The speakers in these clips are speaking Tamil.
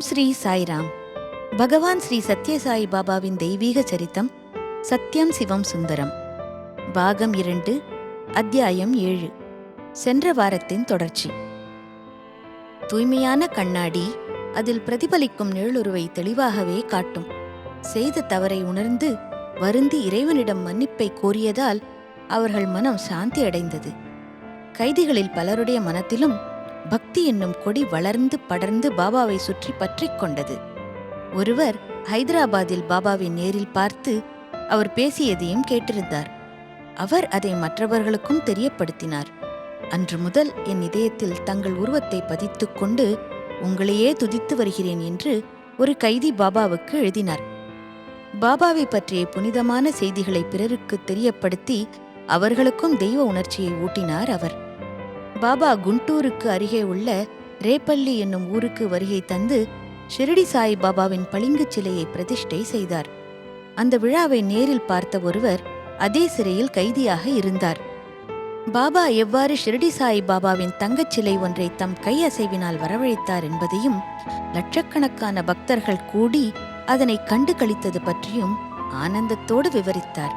ஓம் ஸ்ரீ சாய்ராம். பகவான் ஸ்ரீ சத்யசாயி பாபாவின் தெய்வீக சரித்தம் சத்யம் சிவம் சுந்தரம். பாகம் இரண்டு அத்தியாயம் ஏழு. சென்ற வாரத்தின் தொடர்ச்சி. தூய்மையான கண்ணாடி அதில் பிரதிபலிக்கும் நிழலுருவை தெளிவாகவே காட்டும். செய்த தவறை உணர்ந்து வருந்தி இறைவனிடம் மன்னிப்பை கோரியதால் அவர்கள் மனம் சாந்தி அடைந்தது கைதிகளில் பலருடைய மனத்திலும் பக்தி என்னும் கொடி வளர்ந்து படர்ந்து பாபாவை சுற்றி பற்றிக் கொண்டது. ஒருவர் ஹைதராபாத்தில் பாபாவை நேரில் பார்த்து அவர் பேசியதையும் கேட்டிருந்தார். அவர் அதை மற்றவர்களுக்கும் தெரியப்படுத்தினார். அன்று முதல் என் இதயத்தில் தங்கள் உருவத்தை பதித்துக் கொண்டு உங்களையே துதித்து வருகிறேன் என்று ஒரு கைதி பாபாவுக்கு எழுதினார். பாபாவை பற்றிய புனிதமான செய்திகளை பிறருக்கு தெரியப்படுத்தி அவர்களுக்கும் தெய்வ உணர்ச்சியை ஊட்டினார் அவர். பாபா குண்டூருக்கு அருகே உள்ள ரேப்பள்ளி என்னும் ஊருக்கு வருகை தந்து ஷிரடி சாய் பாபாவின் பளிங்குச் சிலையை பிரதிஷ்டை செய்தார். அந்த விழாவை நேரில் பார்த்த ஒருவர் அதே சிறையில் கைதியாக இருந்தார். பாபா எவ்வாறு ஷிரடி சாய் பாபாவின் தங்கச் சிலை ஒன்றை தம் கையசைவினால் வரவழைத்தார் என்பதையும் லட்சக்கணக்கான பக்தர்கள் கூடி அதனை கண்டு கழித்தது பற்றியும் ஆனந்தத்தோடு விவரித்தார்.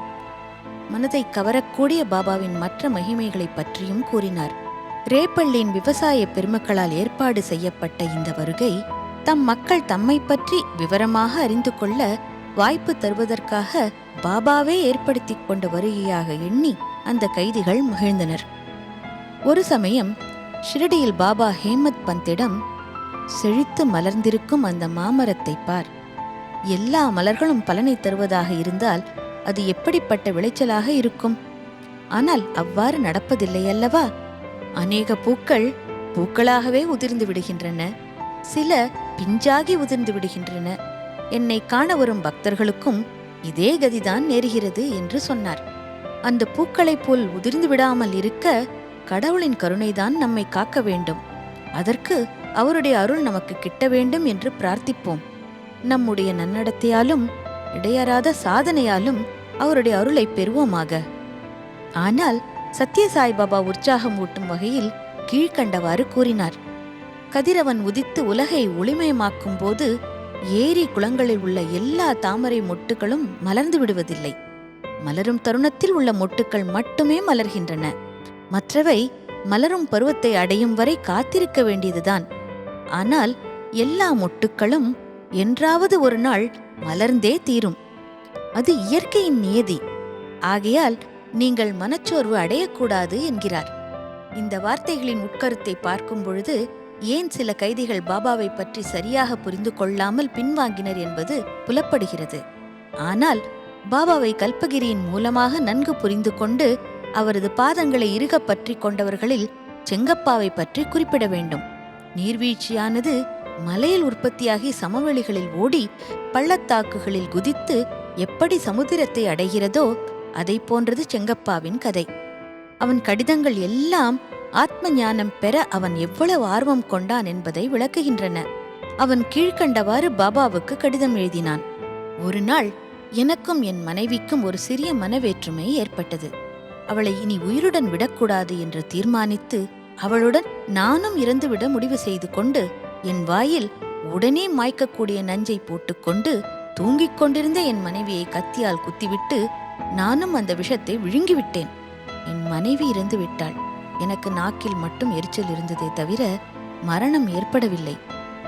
மனதை கவரக்கூடிய பாபாவின் மற்ற மகிமைகளைப் பற்றியும் கூறினார். ரேப்பள்ளியின் விவசாய பெருமக்களால் ஏற்பாடு செய்யப்பட்ட இந்த வருகை தம் மக்கள் தம்மை பற்றி விவரமாக அறிந்து கொள்ள வாய்ப்பு தருவதற்காக பாபாவே ஏற்படுத்திக் கொண்ட வருகையாக எண்ணி அந்த கைதிகள் மகிழ்ந்தனர். ஒரு சமயம் ஷிரடியில் பாபா ஹேமத் பந்திடம் செழித்து மலர்ந்திருக்கும் அந்த மாமரத்தை பார். எல்லா மலர்களும் பலனை தருவதாக இருந்தால் அது எப்படிப்பட்ட விளைச்சலாக இருக்கும்? ஆனால் அவ்வாறு நடப்பதில்லை அல்லவா அநேக பூக்கள் பூக்களாகவே உதிர்ந்து விடுகின்றன. சில பிஞ்சாகி உதிர்ந்து விடுகின்றன. என்னை காண வரும் பக்தர்களுக்கும் இதே கதிதான் நேருகிறது என்று சொன்னார். அந்த பூக்களைப் போல் உதிர்ந்து விடாமல் இருக்க கடவுளின் கருணைதான் நம்மை காக்க வேண்டும். அதற்கு அவருடைய அருள் நமக்கு கிட்ட வேண்டும் என்று பிரார்த்திப்போம். நம்முடைய நன்னடத்தையாலும் இடையறாத சாதனையாலும் அவருடைய அருளை பெறுவோமாக. ஆனால் சத்யசாய்பாபா உற்சாகம் ஊட்டும் வகையில் கீழ்க்கண்டவாறு கூறினார். கதிரவன் உதித்து உலகை ஒளிமயமாக்கும் போது ஏரி குளங்களில் உள்ள எல்லா தாமரை மொட்டுகளும் மலர்ந்து விடுவதில்லை. மலரும் தருணத்தில் உள்ள மொட்டுக்கள் மட்டுமே மலர்கின்றன. மற்றவை மலரும் பருவத்தை அடையும் வரை காத்திருக்க வேண்டியதுதான். ஆனால் எல்லா மொட்டுக்களும் என்றாவது ஒரு நாள் மலர்ந்தே தீரும். அது இயற்கையின் நியதி. ஆகையால் நீங்கள் மனச்சோர்வு அடையக்கூடாது என்கிறார். இந்த வார்த்தைகளின் உட்கருத்தை பார்க்கும் பொழுது ஏன் சில கைதிகள் பாபாவை பற்றி சரியாக புரிந்து கொள்ளாமல் பின்வாங்கினர் என்பது புலப்படுகிறது. ஆனால் பாபாவை கல்பகிரியின் மூலமாக நன்கு புரிந்து கொண்டு அவரது பாதங்களை இறுக பற்றி கொண்டவர்களில் செங்கப்பாவை பற்றி குறிப்பிட வேண்டும். நீர்வீழ்ச்சியானது மலையில் உற்பத்தியாகி சமவெளிகளில் ஓடி பள்ளத்தாக்குகளில் குதித்து எப்படி சமுத்திரத்தை அடைகிறதோ அதை போன்றது செங்கப்பாவின் கதை. அவன் கடிதங்கள் எல்லாம் ஆத்ம ஞானம் பெற அவன் எவ்வளவு ஆர்வம் கொண்டான் என்பதை விளக்குகின்றன. அவன் கீழ்க்கண்டவாறு பாபாவுக்கு கடிதம் எழுதினான். ஒரு நாள் எனக்கும் என் மனைவிக்கும் ஒரு சிறிய மனவேற்றுமை ஏற்பட்டது. அவளை இனி உயிருடன் விடக்கூடாது என்று தீர்மானித்து அவளுடன் நானும் இறந்துவிட முடிவு செய்து கொண்டு என் வாயில் உடனே மாய்க்கக்கூடிய நஞ்சை போட்டுக்கொண்டு தூங்கிக் கொண்டிருந்த என் மனைவியை கத்தியால் குத்திவிட்டு நானும் அந்த விஷத்தை விழுங்கிவிட்டேன். என் மனைவி இறந்து விட்டாள். எனக்கு நாக்கில் மட்டும் எரிச்சல் இருந்ததே தவிர மரணம் ஏற்படவில்லை.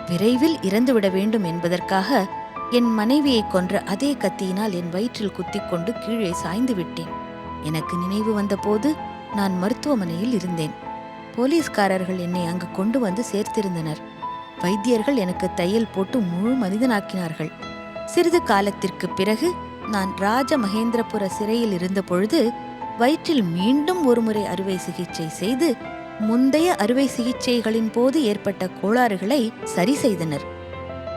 விரைவில் இறந்துவிட வேண்டும் என்பதற்காக என் மனைவியை கொன்ற அதே கத்தியினால் என் வயிற்றில் குத்திக்கொண்டு கீழே சாய்ந்து விட்டேன். எனக்கு நினைவு வந்தபோது நான் மருத்துவமனையில் இருந்தேன். போலீஸ்காரர்கள் என்னை அங்கு கொண்டு வந்து சேர்த்திருந்தனர். வைத்தியர்கள் எனக்கு தையல் போட்டு முழு மனிதனாக்கினார்கள். சிறிது காலத்திற்கு பிறகு நான் ராஜ மகேந்திரபுர சிறையில் இருந்தபொழுது வயிற்றில் மீண்டும் ஒருமுறை அறுவை சிகிச்சை செய்து முந்தைய அறுவை சிகிச்சைகளின் போது ஏற்பட்ட கோளாறுகளை சரி செய்தனர்.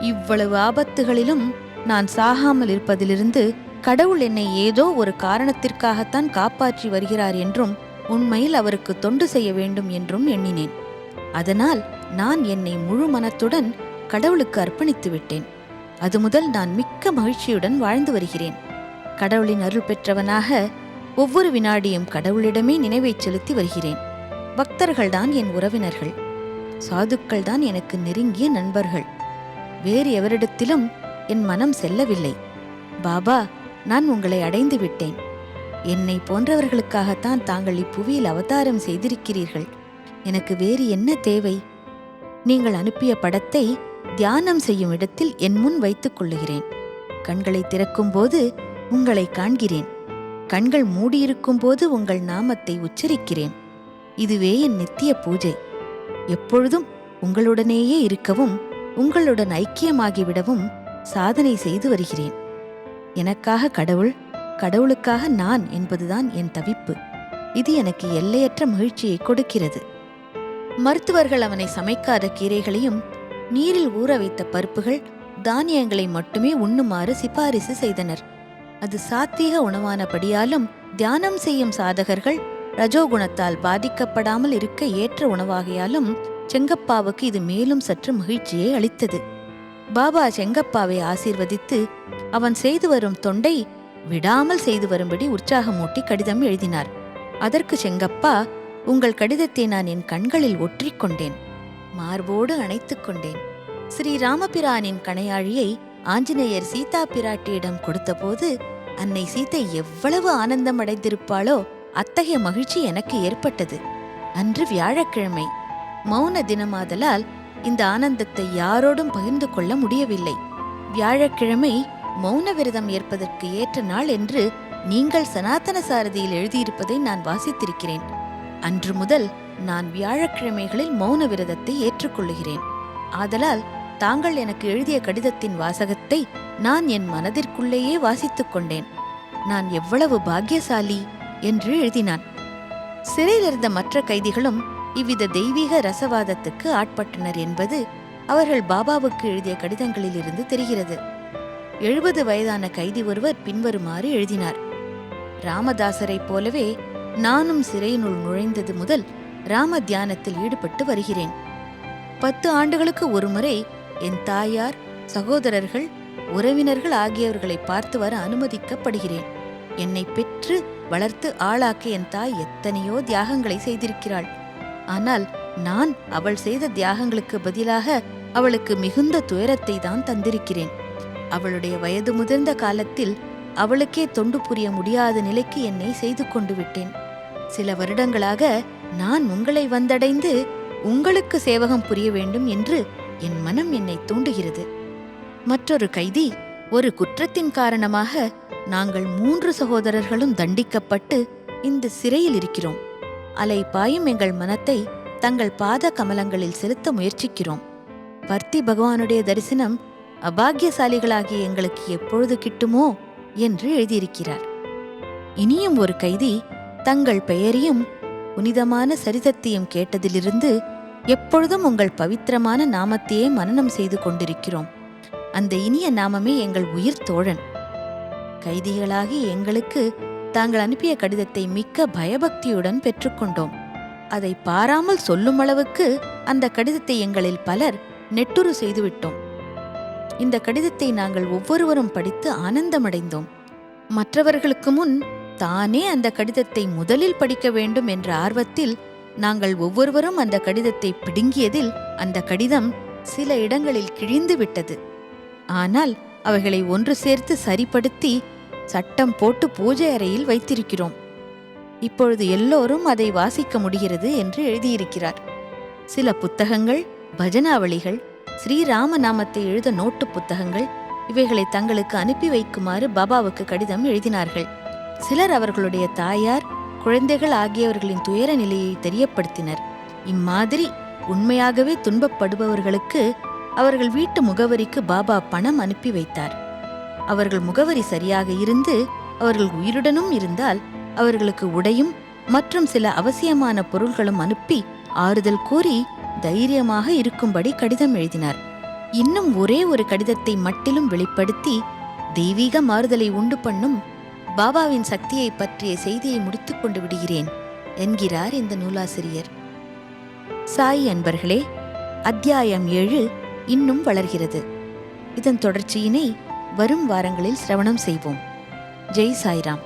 இவ்வளவு ஆபத்துகளிலும் நான் சாகாமல் இருப்பதிலிருந்து கடவுள் என்னை ஏதோ ஒரு காரணத்திற்காகத்தான் காப்பாற்றி வருகிறார் என்றும் உண்மையில் அவருக்கு தொண்டு செய்ய வேண்டும் என்றும் எண்ணினேன். அதனால் நான் என்னை முழு மனத்துடன் கடவுளுக்கு அர்ப்பணித்து விட்டேன். அது முதல் நான் மிக்க மகிழ்ச்சியுடன் வாழ்ந்து வருகிறேன். கடவுளின் அருள் பெற்றவனாக ஒவ்வொரு வினாடியும் கடவுளிடமே நினைவை செலுத்தி வருகிறேன். பக்தர்கள்தான் என் உறவினர்கள். சாதுக்கள் தான் எனக்கு நெருங்கிய நண்பர்கள். வேறு எவரிடத்திலும் என் மனம் செல்லவில்லை. பாபா நான் உங்களை அடைந்து விட்டேன். என்னை போன்றவர்களுக்காகத்தான் தாங்கள் இப்புவியில் அவதாரம் செய்திருக்கிறீர்கள். எனக்கு வேறு என்ன தேவை? நீங்கள் அனுப்பிய படத்தை தியானம் செய்யும் இடத்தில் என் முன் வைத்துக் கொள்ளுகிறேன். கண்களை திறக்கும்போது உங்களை காண்கிறேன். கண்கள் மூடியிருக்கும் போது உங்கள் நாமத்தை உச்சரிக்கிறேன். இதுவே என் நித்திய பூஜை. எப்பொழுதும் உங்களுடனேயே இருக்கவும் உங்களுடன் ஐக்கியமாகிவிடவும் சாதனை செய்து வருகிறேன். எனக்காக கடவுள் கடவுளுக்காக நான் என்பதுதான் என் தவிப்பு. இது எனக்கு எல்லையற்ற மகிழ்ச்சியை கொடுக்கிறது. மருத்துவர்கள் அவனை சமைக்காத கீரைகளையும் நீரில் ஊற வைத்த பருப்புகள் தானியங்களை மட்டுமே உண்ணுமாறு சிபாரிசு செய்தனர். அது சாத்தீக உணவானபடியாலும் தியானம் செய்யும் சாதகர்கள் ரஜோகுணத்தால் பாதிக்கப்படாமல் இருக்க ஏற்ற உணவாகையாலும் செங்கப்பாவுக்கு இது மேலும் சற்று மகிழ்ச்சியை அளித்தது. பாபா செங்கப்பாவை ஆசீர்வதித்து அவன் செய்து வரும் தொண்டை விடாமல் செய்து வரும்படி உற்சாகமூட்டி கடிதம் எழுதினார். அதற்கு செங்கப்பா உங்கள் கடிதத்தை நான் என் கண்களில் ஒற்றிக்கொண்டேன் மார்போடு அணைத்துக் கொண்டேன். ஸ்ரீ ராமபிரானின் கணையாழியை ஆஞ்சநேயர் சீதா பிராட்டியிடம் கொடுத்தபோது அன்னை சீதை எவ்வளவு ஆனந்தம் அடைந்திருப்பாளோ அத்தகைய மகிழ்ச்சி எனக்கு ஏற்பட்டது. அன்று வியாழக்கிழமை மௌன தினமாதலால் இந்த ஆனந்தத்தை யாரோடும் பகிர்ந்து கொள்ள முடியவில்லை. வியாழக்கிழமை மௌன விரதம் ஏற்பதற்கு ஏற்ற நாள் என்று நீங்கள் சனாதன சாரதியில் எழுதியிருப்பதை நான் வாசித்திருக்கிறேன். அன்று முதல் நான் வியாழக்கிழமைகளில் மௌன விரதத்தை ஏற்றுக்கொள்ளுகிறேன். ஆதலால் தாங்கள் எனக்கு எழுதிய கடிதத்தின் வாசகத்தை நான் என் மனதிற்குள்ளேயே வாசித்துக் கொண்டேன். நான் எவ்வளவு பாக்கியசாலி என்று எழுதினான். சிறையிலிருந்த மற்ற கைதிகளும் இவ்வித தெய்வீக ரசவாதத்துக்கு ஆட்பட்டனர் என்பது அவர்கள் பாபாவுக்கு எழுதிய கடிதங்களிலிருந்து தெரிகிறது. எழுபது வயதான கைதி ஒருவர் பின்வருமாறு எழுதினார். ராமதாசரைப் போலவே நானும் சிறையினுள் நுழைந்தது முதல் ராம தியானத்தில் ஈடுபட்டு வருகிறேன். பத்து ஆண்டுகளுக்கு ஒருமுறை என் தாயார் சகோதரர்கள் உறவினர்கள் ஆகியவர்களை பார்த்து வர அனுமதிக்கப்படுகிறேன். என்னை பெற்று வளர்த்து ஆளாக்க என் தாய் எத்தனையோ தியாகங்களை செய்திருக்கிறாள். ஆனால் நான் அவள் செய்த தியாகங்களுக்கு பதிலாக அவளுக்கு மிகுந்த துயரத்தை தான் தந்திருக்கிறேன். அவளுடைய வயது முதிர்ந்த காலத்தில் அவளுக்கே தொண்டு புரிய முடியாத நிலைக்கு என்னை செய்து கொண்டு விட்டேன். சில வருடங்களாக நான் உங்களை வந்தடைந்து உங்களுக்கு சேவகம் புரிய வேண்டும் என்று என் மனம் என்னை தூண்டுகிறது. மற்றொரு கைதி ஒரு குற்றத்தின் காரணமாக நாங்கள் மூன்று சகோதரர்களும் தண்டிக்கப்பட்டு இந்த சிறையில் இருக்கிறோம். அலை பாயும் எங்கள் மனத்தை தங்கள் பாத கமலங்களில் செலுத்த முயற்சிக்கிறோம். பர்த்தி பகவானுடைய தரிசனம் அபாகியசாலிகளாகிய எங்களுக்கு எப்பொழுது கிட்டுமோ என்று எழுதியிருக்கிறார். இனியும் ஒரு கைதி தங்கள் பெயரையும் புனிதமான சரிதத்தையும் கேட்டதிலிருந்து எப்பொழுதும் உங்கள் பவித்திரமான நாமத்தையே மனனம் செய்து கொண்டிருக்கிறோம். அந்த இனிய நாமமே எங்கள் உயிர் தோழன். கைதிகளாகி எங்களுக்கு தாங்கள் அனுப்பிய கடிதத்தை மிக்க பயபக்தியுடன் பெற்றுக்கொண்டோம் அதை பாராமல் சொல்லும் அளவுக்கு அந்த கடிதத்தை எங்களில் பலர் நெட்டுரு செய்துவிட்டோம் இந்த கடிதத்தை நாங்கள் ஒவ்வொருவரும் படித்து ஆனந்தமடைந்தோம். மற்றவர்களுக்கு முன் தானே அந்த கடிதத்தை முதலில் படிக்க வேண்டும் என்ற ஆர்வத்தில் நாங்கள் ஒவ்வொருவரும் அந்த கடிதத்தை பிடுங்கியதில் அந்த கடிதம் சில இடங்களில் கிழிந்து விட்டது. ஆனால் அவைகளை ஒன்று சேர்த்து சரிப்படுத்தி சட்டம் போட்டு பூஜை அறையில் வைத்திருக்கிறோம். இப்பொழுது எல்லோரும் அதை வாசிக்க முடிகிறது என்று எழுதியிருக்கிறார். சில புத்தகங்கள் பஜனாவளிகள் ஸ்ரீராம நாமத்தை எழுத நோட்டு புத்தகங்கள் இவைகளை தங்களுக்கு அனுப்பி வைக்குமாறு பாபாவுக்கு கடிதம் எழுதினார்கள். சிலர் அவர்களுடைய தாயார் குழந்தைகள் ஆகியவர்களின் துயர நிலையை தெரியப்படுத்தினர். இம்மாதிரி உண்மையாகவே துன்பப்படுபவர்களுக்கு அவர்கள் வீட்டு முகவரிக்கு பாபா பணம் அனுப்பி வைத்தார். அவர்கள் முகவரி சரியாக இருந்து அவர்கள் உயிருடனும் இருந்தால் அவர்களுக்கு உடையும் மற்றும் சில அவசியமான பொருள்களும் அனுப்பி ஆறுதல் கூறி தைரியமாக இருக்கும்படி கடிதம் எழுதினார். இன்னும் ஒரே ஒரு கடிதத்தை மட்டிலும் வெளிப்படுத்தி தெய்வீக மாறுதலை உண்டு பண்ணும் பாபாவின் சக்தியை பற்றிய செய்தியை முடித்துக் கொண்டு விடுகிறேன் என்கிறார் இந்த நூலாசிரியர். சாய் அன்பர்களே அத்தியாயம் ஏழு இன்னும் வளர்கிறது. இதன் தொடர்ச்சியினை வரும் வாரங்களில் சிரவணம் செய்வோம். ஜெய் சாய்ராம்.